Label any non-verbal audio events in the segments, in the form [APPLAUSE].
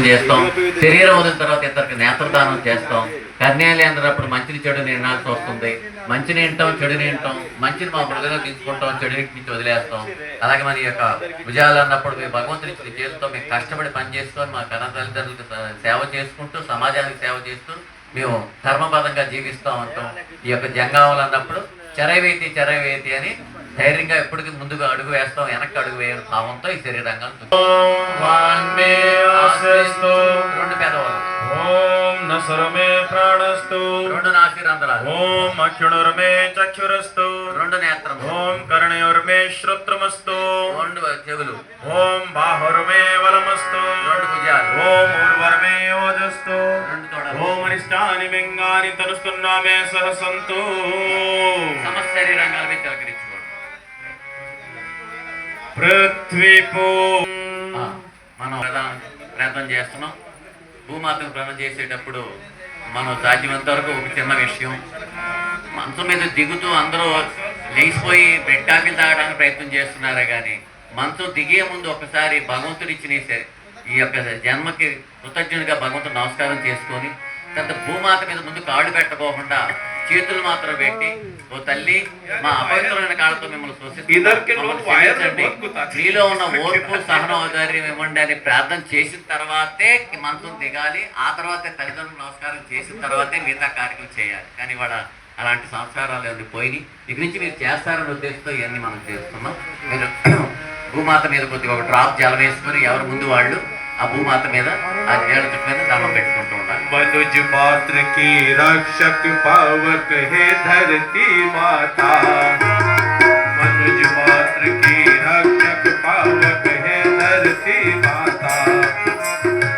యజ్ఞం చేస్తాం. శరీరం వదిలిన తర్వాత ఇద్దరికి నేత్రదానం చేస్తాం. కన్యాలు అందరప్పుడు మంచిని చెడు వినాల్సి వస్తుంది మంచిని వింటాం చెడుని వింటాం. మంచిని మా మృగలో తీసుకుంటాం చెడుని నుంచి వదిలేస్తాం. అలాగే మన యొక్క భుజాలు అన్నప్పుడు మేము భగవంతుని ఇచ్చిన చేతితో మేము కష్టపడి పని చేసుకొని మా కన్న తల్లిదండ్రులకు సేవ చేసుకుంటూ సమాజానికి సేవ చేస్తూ మేము ధర్మబద్ధంగా జీవిస్తూ ఉంటాం ఈ యొక్క జంగాములు అన్నప్పుడు చెరవేతి చెరవేతి అని ధైర్యంగా ఎప్పటికీ ముందుగా అడుగు వేస్తాం వెనక్కి అడుగు వేయడం భావంతో ఈ ఆశ్రయస్తు రెండు ఓం నసరమే ప్రాణస్తు. రెండు నాసిరంధ్రాలు. ఓం అక్షుణుర్మే చక్షురస్తు. రెండు నేత్రము ఓం కర్ణయోర్మే శ్రోత్రమస్తు. రెండు చెవులు ఓం బాహుర్మే వలమస్తు. రెండు భుజాలు. ఓం ఊర్వరమే ఓజస్తు. ఓం అనిష్టాని మెంగాని తనుస్తున్నామే సహసంతు సమస్త శరీరంగాల మనం ప్రయత్నం చేస్తున్నాం. భూమాతను ప్రయాణం చేసేటప్పుడు మనం సాధ్యమంత వరకు ఒక చిన్న విషయం. మంచం మీద దిగుతూ అందరూ లేచిపోయి బెడ్ తాగడానికి ప్రయత్నం చేస్తున్నారే కానీ మంచం దిగే ముందు ఒకసారి భగవంతుడు ఇచ్చిన ఈ యొక్క జన్మకి కృతజ్ఞునిగా భగవంతుడు నమస్కారం చేసుకొని తర్వాత భూమాత మీద ముందు కాళ్ళు పెట్టకోకుండా చేతులు మాత్రం పెట్టి ఓ తల్లి మా అపవిత్రమైన కాళ్ళతో మిమ్మల్ని. బతుకుతారు. మీలో ఉన్న ఓర్పు సహన ఔదార్యం ఇవ్వండి అని ప్రార్థన చేసిన తర్వాతే మంచం దిగాలి. ఆ తర్వాతే తల్లిదండ్రులు నమస్కారం చేసిన తర్వాతే మిగతా కార్యక్రమం చేయాలి. కానీ వాళ్ళ అలాంటి సంస్కారాలు అన్ని పోయి ఇక నుంచి మీరు చేస్తారనే ఉద్దేశంతో ఇవన్నీ మనం చేస్తున్నాం. మీరు [CLEARS THROAT] భూమాత మీద కొద్దిగా ఒక డ్రాప్ జలం వేసుకొని ఎవరు ముందు వాళ్ళు ఆ భూమాత మీద ఆ నీళ్ళ చుట్టు మీద దండం పెట్టుకుంటూ तुझ मात्र की रक्षक पावक है धरती माता। मनुज पात्र की रक्षक पावक है धरती माता।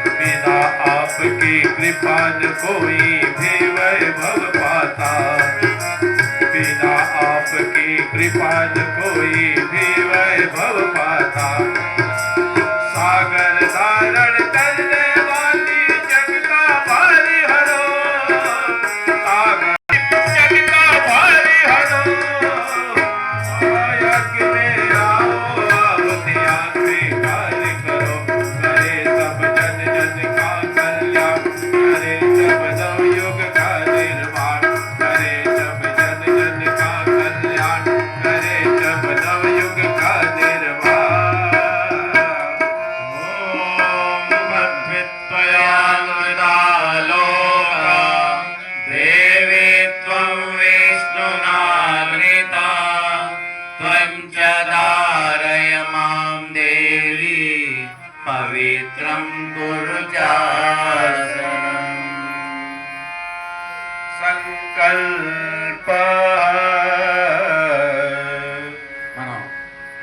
बिना आपकी कृपा न कोई भी वैभव पाता। बिना आपकी कृपा न पवित्रं कुरु चासनम् सङ्कल्प మనం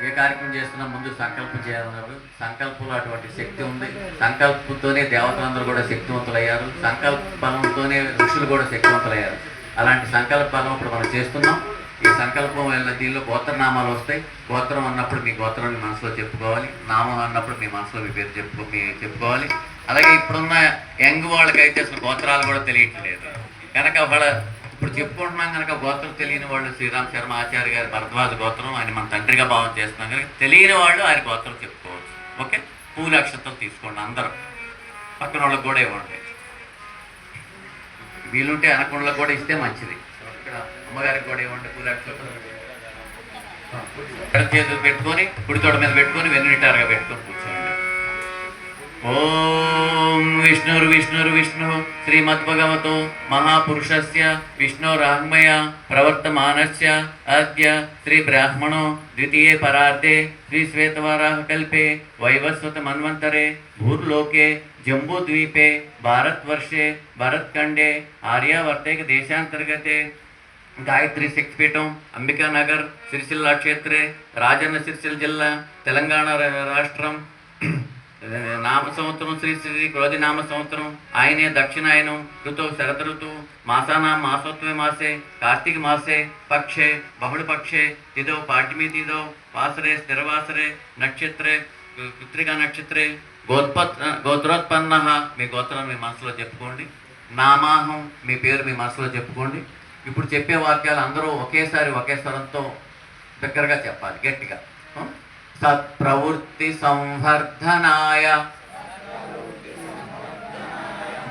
ఏ కార్యక్రమం చేస్తున్నా ముందు సంకల్పం చేయాలన్నారు సంకల్పంలో అటువంటి శక్తి ఉంది సంకల్పంతోనే దేవతలందరూ కూడా శక్తివంతులయ్యారు సంకల్ప బలంతోనే ఋషులు కూడా శక్తివంతులయ్యారు అలాంటి సంకల్ప బలం ఇప్పుడు మనం చేస్తున్నాం ఈ సంకల్పం వల్ల దీనిలో గోత్రనామాలు వస్తాయి. గోత్రం అన్నప్పుడు మీ గోత్రం మనసులో చెప్పుకోవాలి. నామం అన్నప్పుడు మీ మనసులో మీ పేరు చెప్పుకో మీ చెప్పుకోవాలి. అలాగే ఇప్పుడున్న యంగ్ వాళ్ళకైతే అసలు గోత్రాలు కూడా తెలియట్లేదు. కనుక వాళ్ళ ఇప్పుడు చెప్పుకుంటున్నాం కనుక గోత్రం తెలియని వాళ్ళు శ్రీరామ్ శర్మ ఆచార్య గారి భరద్వాజ గోత్రం ఆయన మన తండ్రిగా భావం చేస్తున్నాం కనుక తెలియని వాళ్ళు ఆయన గోత్రం చెప్పుకోవచ్చు. ఓకే? పూల నక్షత్రం తీసుకోండి అందరూ. పక్కన వాళ్ళకి కూడా ఇవ్వండి. వీలుంటే అనకుండా కూడా ఇస్తే మంచిది. అమ్మగారికి కూడా ఇవ్వండి పూల చేతులు పెట్టుకొని కుడితోడ మీద పెట్టుకొని వెన్నునిటారుగా పెట్టుకొని కూర్చోండి. ఓం విష్ణుర్ విష్ణుర్ విష్ణు శ్రీమద్భగవతో మహాపురుషస్య విష్ణోరాహ్మయ ప్రవర్తమానస్య అద్య శ్రీ బ్రాహ్మణో ద్వితీయే పరార్థే శ్రీ శ్వేతవరాహ కల్పే వైవస్వత మన్వంతరే భూర్లోకే జంబూద్వీపే భారత్వర్షే భరత్ఖండే ఆర్యావర్తేక దేశాంతర్గతే గాయత్రి శక్తిపీఠం అంబికానగర్ సిరిసిల్ల క్షేత్రే రాజన్న సిరిసిల్ల జిల్లా తెలంగాణ రాష్ట్రం. [CLEARS THROAT] నామ సంవత్సరం శ్రీ శ్రీ క్రోధి నామ సంవత్సరం. ఆయనే దక్షిణాయనం ఋతు శరద్ ఋతు మాసానా మాసోత్వే మాసే కార్తీక మాసే పక్షే బహుళ పక్షే తిదో పాఠ్యమి తిదో వాసరే స్థిరవాసరే నక్షత్రే కృ- కృత్రికా నక్షత్రే గోత్పత్ గోత్రోత్పన్న మీ గోత్రం మీ మనసులో చెప్పుకోండి. నామాహం మీ పేరు మీ మనసులో చెప్పుకోండి. ఇప్పుడు చెప్పే వాక్యాలు అందరూ ఒకేసారి ఒకే స్వరంతో దగ్గరగా చెప్పాలి గట్టిగా. సత్ప్రవృత్తి సంవర్ధనాయ.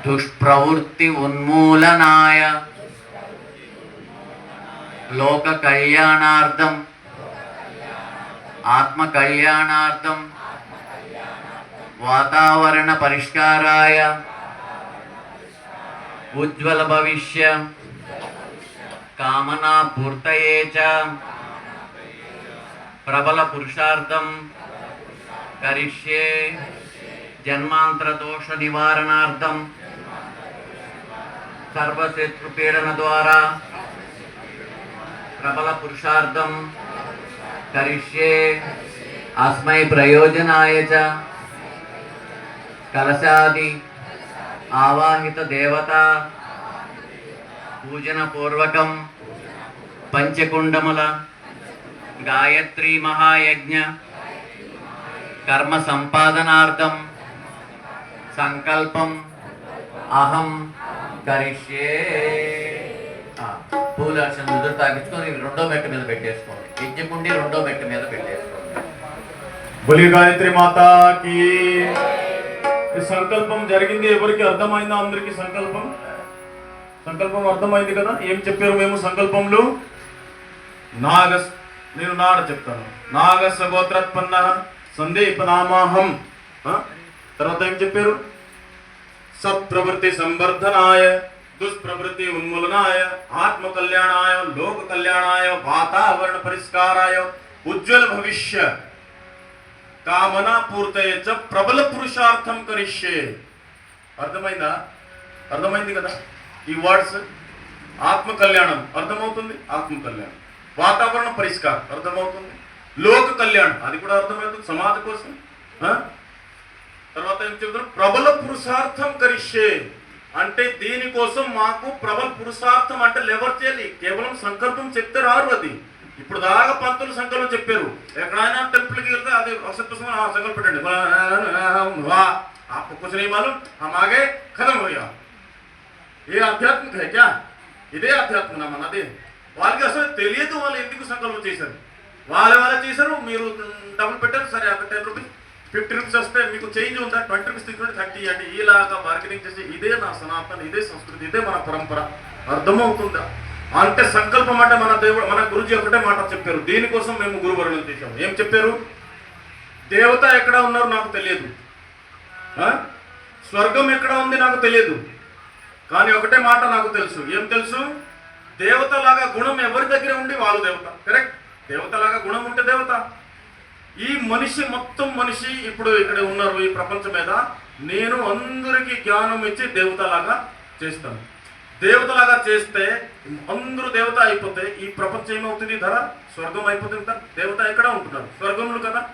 దుష్ప్రవృత్తి ఉన్మూలనాయ. లోక కళ్యాణార్థం ఆత్మ కళ్యాణార్థం వాతావరణ పరిష్కారాయ. ఉజ్వల భవిష్య. కామనా పూర్తయే చ ప్రబల పురుషార్థం కరిష్యే జన్మాంతర దోష నివారణార్థం సర్వశత్రుపీడన ద్వారా ప్రబల పురుషార్థం కరిష్యే అస్మై ప్రయోజనాయ చ కలశాది ఆవాహిత దేవత పూజన పూర్వకం పంచకుండముల. గాయత్రీ మహాయజ్ఞ. కర్మ సంపాదనార్థం సంకల్పం. అహం కరిష్యే. ఆ, పూల అర్చన తాగించుకొని రెండో మెట్ట మీద పెట్టేసుకోండి. యజ్ఞకుండి రెండో మెట్ట మీద పెట్టేసుకోండి. బలి గాయత్రి మాత సంకల్పం జరిగింది ఎవరికి అర్థమైందా అందరికి సంకల్పం? సంకల్పం అర్థమైంది కదా? ఏం చెప్పారు మేము సంకల్పంలో? నాగ నేను నాడ చెప్తాను. నాగ సగోత్రత్పన్న సందీపనామాహం. తర్వాత ఏం చెప్పారు? సత్ప్రవృత్తి సంవర్ధనాయ దుష్ప్రవృత్తి ఉన్మూలనాయ ఆత్మ కళ్యాణాయ లోక కళ్యాణాయ వాతావరణ పరిష్కారాయ ఉజ్వల భవిష్య కామన పూర్తయ చ ప్రబల పురుషార్థం కరిష్యే. అర్థమైందా? అర్థమైంది కదా? ఈ వర్డ్స్ ఆత్మ కళ్యాణం అర్థమవుతుంది ఆత్మ కళ్యాణం వాతావరణ పరిష్కారం అర్థమవుతుంది లోక కళ్యాణం అది కూడా అర్థమవుతుంది సమాధి కోసం ఆ? తర్వాత ఏం చెప్తారు ప్రబల పురుషార్థం కరిష్యే అంటే దీనికోసం మాకు ప్రబల పురుషార్థం అంటే లెవర్ చేయాలి కేవలం సంకల్పం చెప్తే రారు అది ఇప్పుడు దాకా పంతులు సంకల్పం చెప్పారు ఎక్కడైనా టెంపుల్కి వెళ్తే అది ఒకసారి పుస్తకం ఆ సంకల్పం పెట్టండి వా आपको कुछ नहीं मालूम हम आगे खत्म हो गया ఏ ఆధ్యాత్మిక హైక్యా ఇదే ఆధ్యాత్మన మనది వాళ్ళకి అసలు తెలియదు వాళ్ళు ఎందుకు సంకల్పం చేశారు. వాళ్ళు వాళ్ళ చేశారు? మీరు డబ్బులు పెట్టారు సరే అక్కడ టెన్ రూపీస్ ఫిఫ్టీ రూపీస్ వస్తే మీకు చేంజ్ ఉందా? ట్వంటీ రూపీస్ తీసుకుంటే థర్టీ అంటే ఇలాగా మార్కెటింగ్ చేసి ఇదే నా సనాతన ఇదే సంస్కృతి ఇదే మన పరంపర. అర్థమవుతుందా? అంటే సంకల్పం అంటే మన దేవుడు మన గురుజీ ఒకటే మాట చెప్పారు. దీనికోసం మేము గురువరులు చేశాము. ఏం చెప్పారు? దేవత ఎక్కడ ఉన్నారు నాకు తెలియదు. స్వర్గం ఎక్కడ ఉంది నాకు తెలియదు. కానీ ఒకటే మాట నాకు తెలుసు. ఏం తెలుసు? దేవతలాగా గుణం ఎవరి దగ్గర ఉండి వాళ్ళు దేవత. కరెక్ట్ దేవతలాగా గుణం ఉంటే దేవత. ఈ మనిషి మొత్తం మనిషి ఇప్పుడు ఇక్కడ ఉన్నారు ఈ ప్రపంచం మీద. నేను అందరికీ జ్ఞానం ఇచ్చి దేవతలాగా చేస్తాను. దేవతలాగా చేస్తే అందరూ దేవత అయిపోతే ఈ ప్రపంచం ఏమవుతుంది? ధర? స్వర్గం అయిపోతుంది కదా. దేవత ఎక్కడ ఉంటున్నారు. స్వర్గములు కదా.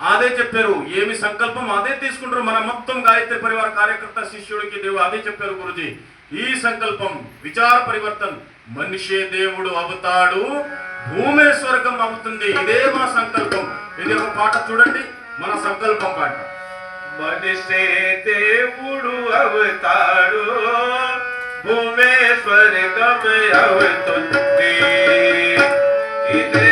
అదే చెప్పారు. ఏమి సంకల్పం అదే తీసుకుంటారు. మన మొత్తం గాయత్రి పరివార కార్యకర్త శిష్యుడికి దేవు అదే చెప్పారు గురుజీ. ఈ సంకల్పం విచార పరివర్తన్ మనిషే దేవుడు అవుతాడు. భూమే స్వర్గం అవుతుంది. ఇదే మన సంకల్పం. ఇది ఒక పాట చూడండి. మన సంకల్పం పాట. మనిషే దేవుడు అవుతాడు. భూమే స్వర్గం అవుతుంది. ఇదే